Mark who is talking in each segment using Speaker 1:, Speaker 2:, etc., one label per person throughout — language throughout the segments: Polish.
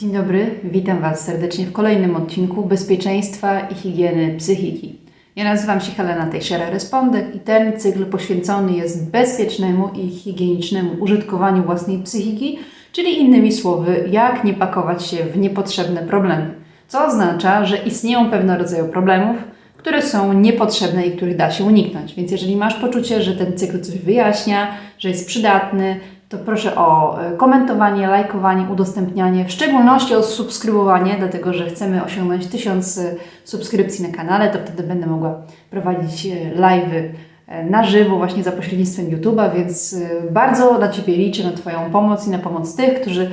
Speaker 1: Dzień dobry, witam Was serdecznie w kolejnym odcinku Bezpieczeństwa i Higieny Psychiki. Ja nazywam się Helena Teixeira-Respondek i ten cykl poświęcony jest bezpiecznemu i higienicznemu użytkowaniu własnej psychiki, czyli innymi słowy, jak nie pakować się w niepotrzebne problemy. Co oznacza, że istnieją pewne rodzaje problemów, które są niepotrzebne i których da się uniknąć. Więc jeżeli masz poczucie, że ten cykl coś wyjaśnia, że jest przydatny, to proszę o e, komentowanie, lajkowanie, udostępnianie, w szczególności o subskrybowanie, dlatego że chcemy osiągnąć tysiąc e, subskrypcji na kanale, to wtedy będę mogła prowadzić e, live'y e, na żywo właśnie za pośrednictwem YouTube'a, więc bardzo na Ciebie liczę, na Twoją pomoc i na pomoc tych, którzy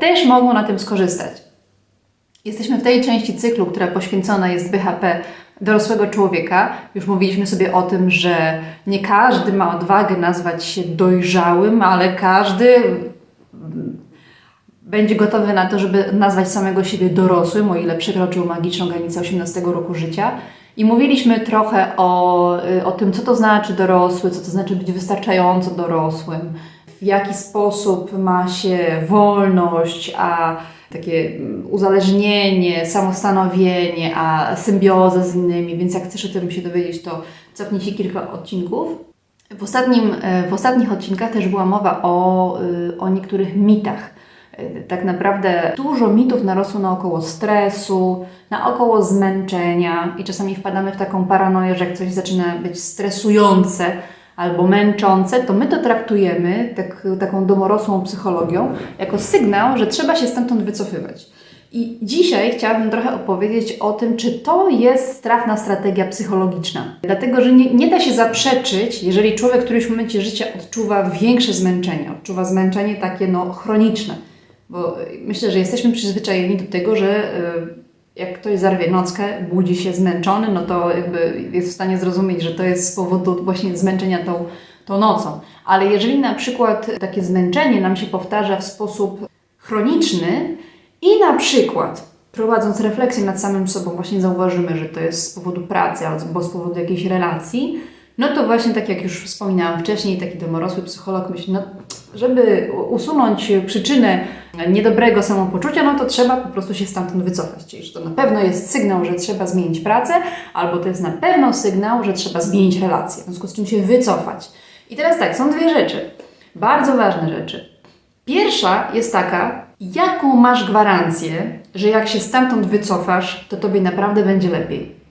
Speaker 1: też mogą na tym skorzystać. Jesteśmy w tej części cyklu, która poświęcona jest BHP dorosłego człowieka. Już mówiliśmy sobie o tym, że nie każdy ma odwagę nazwać się dojrzałym, ale każdy mm, będzie gotowy na to, żeby nazwać samego siebie dorosłym, o ile przekroczył magiczną granicę 18 roku życia. I mówiliśmy trochę o, y, o tym, co to znaczy dorosły, co to znaczy być wystarczająco dorosłym, w jaki sposób ma się wolność, a takie mm, uzależnienie, samostanowienie, a symbioza z innymi, więc jak chcesz o tym się dowiedzieć, to cofnij się kilka odcinków. W, ostatnim, e, w ostatnich odcinkach też była mowa o, y, o niektórych mitach. E, Tak naprawdę dużo mitów narosło naokoło stresu, naokoło zmęczenia i czasami wpadamy w taką paranoję, że jak coś zaczyna być stresujące albo męczące, to my to traktujemy tak, taką domorosłą psychologią jako sygnał, że trzeba się stamtąd wycofywać. I dzisiaj chciałabym trochę opowiedzieć o tym, czy to jest trafna strategia psychologiczna. Dlatego, że nie, nie da się zaprzeczyć, jeżeli człowiek w którymś momencie życia odczuwa większe zmęczenie, odczuwa zmęczenie takie no, chroniczne. Bo myślę, że jesteśmy przyzwyczajeni do tego, że y, jak ktoś zarwie nockę, budzi się zmęczony, no to jakby jest w stanie zrozumieć, że to jest z powodu właśnie zmęczenia tą, tą nocą. Ale jeżeli na przykład takie zmęczenie nam się powtarza w sposób chroniczny i na przykład prowadząc refleksję nad samym sobą właśnie zauważymy, że to jest z powodu pracy albo z powodu jakiejś relacji, no to właśnie tak jak już wspominałam wcześniej, taki domorosły psycholog myśli, no żeby usunąć przyczynę niedobrego samopoczucia, no to trzeba po prostu się stamtąd wycofać. Czyli że to na pewno jest sygnał, że trzeba zmienić pracę, albo to jest na pewno sygnał, że trzeba zmienić relację, w związku z czym się wycofać. I teraz tak, są dwie rzeczy, bardzo ważne rzeczy. Pierwsza jest taka, jaką masz gwarancję, że jak się stamtąd wycofasz, to tobie naprawdę będzie lepiej.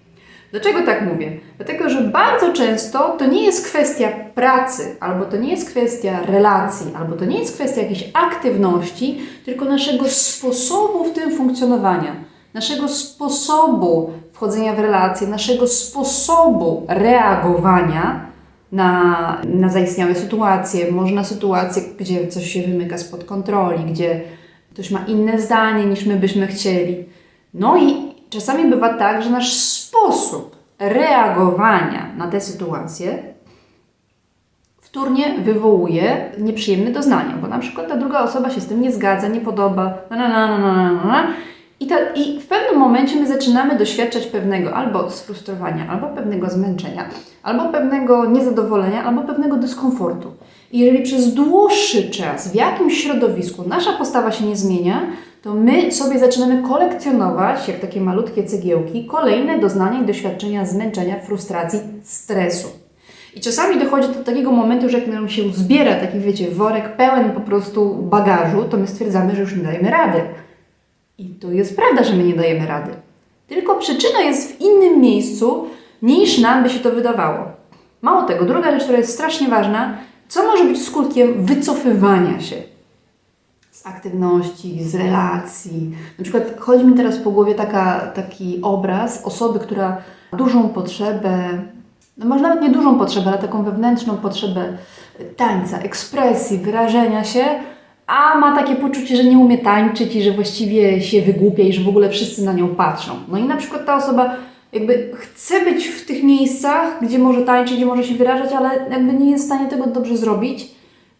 Speaker 1: Dlaczego tak mówię? Dlatego, że bardzo często to nie jest kwestia pracy, albo to nie jest kwestia relacji, albo to nie jest kwestia jakiejś aktywności, tylko naszego sposobu w tym funkcjonowania, naszego sposobu wchodzenia w relacje, naszego sposobu reagowania na, na zaistniałe sytuacje, może na sytuacje, gdzie coś się wymyka spod kontroli, gdzie ktoś ma inne zdanie niż my byśmy chcieli. No i czasami bywa tak, że nasz sposób reagowania na te sytuacje wtórnie wywołuje nieprzyjemne doznania, bo na przykład ta druga osoba się z tym nie zgadza, nie podoba, na, na, na, na, na, na. I, ta, I w pewnym momencie my zaczynamy doświadczać pewnego albo sfrustrowania, albo pewnego zmęczenia, albo pewnego niezadowolenia, albo pewnego dyskomfortu. I jeżeli przez dłuższy czas w jakimś środowisku nasza postawa się nie zmienia, to my sobie zaczynamy kolekcjonować, jak takie malutkie cegiełki, kolejne doznania i doświadczenia zmęczenia, frustracji, stresu. I czasami dochodzi do takiego momentu, że jak nam się zbiera taki, wiecie, worek pełen po prostu bagażu, to my stwierdzamy, że już nie dajemy rady. I to jest prawda, że my nie dajemy rady. Tylko przyczyna jest w innym miejscu, niż nam by się to wydawało. Mało tego, druga rzecz, która jest strasznie ważna, co może być skutkiem wycofywania się z aktywności, z relacji. Na przykład chodzi mi teraz po głowie taka, taki obraz osoby, która dużą potrzebę, no może nawet nie dużą potrzebę, ale taką wewnętrzną potrzebę tańca, ekspresji, wyrażenia się, a ma takie poczucie, że nie umie tańczyć i że właściwie się wygłupia i że w ogóle wszyscy na nią patrzą. No i na przykład ta osoba jakby chce być w tych miejscach, gdzie może tańczyć, gdzie może się wyrażać, ale jakby nie jest w stanie tego dobrze zrobić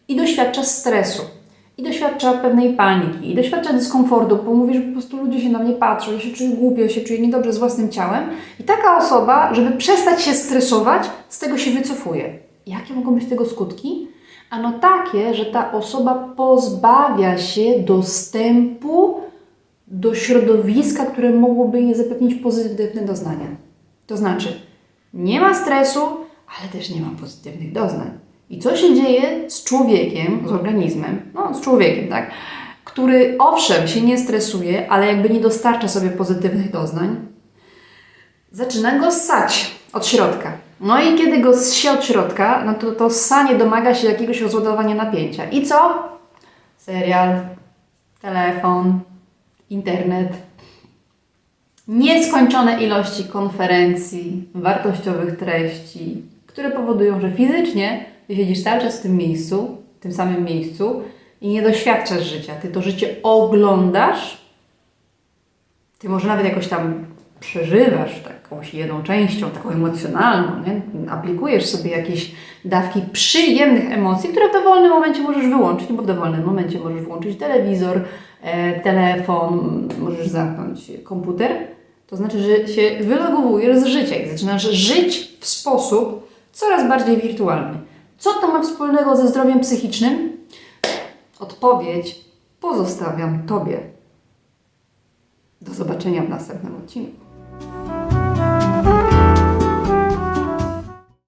Speaker 1: i doświadcza stresu. I doświadcza pewnej paniki, i doświadcza dyskomfortu, bo mówi, że po prostu ludzie się na mnie patrzą, ja się czuję głupio, ja się czuję niedobrze z własnym ciałem. I taka osoba, żeby przestać się stresować, z tego się wycofuje. Jakie mogą być tego skutki? Ano takie, że ta osoba pozbawia się dostępu do środowiska, które mogłoby jej zapewnić pozytywne doznania. To znaczy, nie ma stresu, ale też nie ma pozytywnych doznań. I co się dzieje z człowiekiem, z organizmem, no z człowiekiem, tak? Który owszem się nie stresuje, ale jakby nie dostarcza sobie pozytywnych doznań, zaczyna go ssać od środka. No i kiedy go ssie od środka, no to to ssanie domaga się jakiegoś rozładowania napięcia. I co? Serial, telefon, internet, nieskończone ilości konferencji, wartościowych treści, które powodują, że fizycznie ty siedzisz cały czas w tym miejscu, w tym samym miejscu i nie doświadczasz życia. Ty to życie oglądasz, ty może nawet jakoś tam przeżywasz jakąś jedną częścią, taką emocjonalną, nie? aplikujesz sobie jakieś dawki przyjemnych emocji, które w dowolnym momencie możesz wyłączyć, bo w dowolnym momencie możesz włączyć telewizor, e, telefon, możesz zamknąć komputer. To znaczy, że się wylogowujesz z życia i zaczynasz żyć w sposób coraz bardziej wirtualny. Co to ma wspólnego ze zdrowiem psychicznym? Odpowiedź pozostawiam Tobie. Do zobaczenia w następnym odcinku.